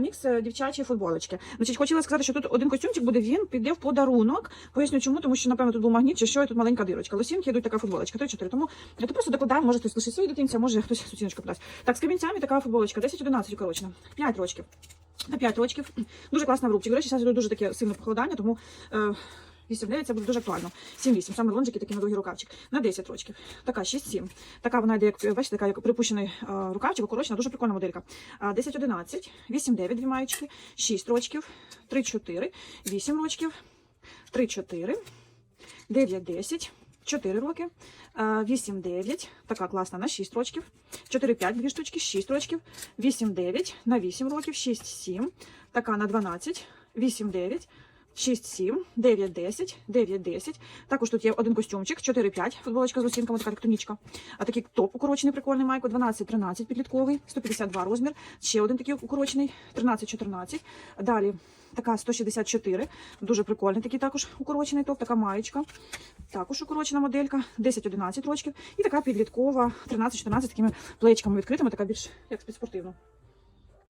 мікс дівчачі футболочки. Значить, хотіла сказати, що тут один костюмчик буде, він піде в подарунок. Поясню чому, тому що, напевно, тут був магніт, чи що, і тут маленька дирочка. Лосінки йдуть така футболочка, 3-4. Тому я просто докладаємо, може хтось лишить свої дитинця, може хтось сутіночку подасть. Так, з камінцями така футболочка, 10-11 укорочена, 5 рочків. На 5 рочків. Дуже класна в рубчик. До речі, зараз дуже таке сильне похолодання, тому е, 8-9 це буде дуже актуально. 7-8, саме лонжики такі на довгий рукавчик. На 10 рочків. Така 6-7. Така вона йде, як бачите, така як припущений рукавчик, укорочена, дуже прикольна моделька. А, 10-11, 8-9, дві маєчки, 6 рочків, 3-4, 8 рочків, 3-4, 9-10, 4 роки, 8-9, така класна на 6 рочків, 4-5, дві штучки, 6 рочків, 8-9 на 8 років, 6-7, така на 12, 8-9, 6-7, 9-10, 9-10. Також тут є один костюмчик, 4-5, футболочка з лосінками, така тектонічка. А такий топ укорочений, прикольний майку, 12-13 підлітковий, 152 розмір. Ще один такий укорочений, 13-14. Далі така 164, дуже прикольний такий також укорочений топ, така маєчка. Також укорочена моделька, 10-11 рочків. І така підліткова, 13-14 такими плечками відкритими, така більш як спецспортивна.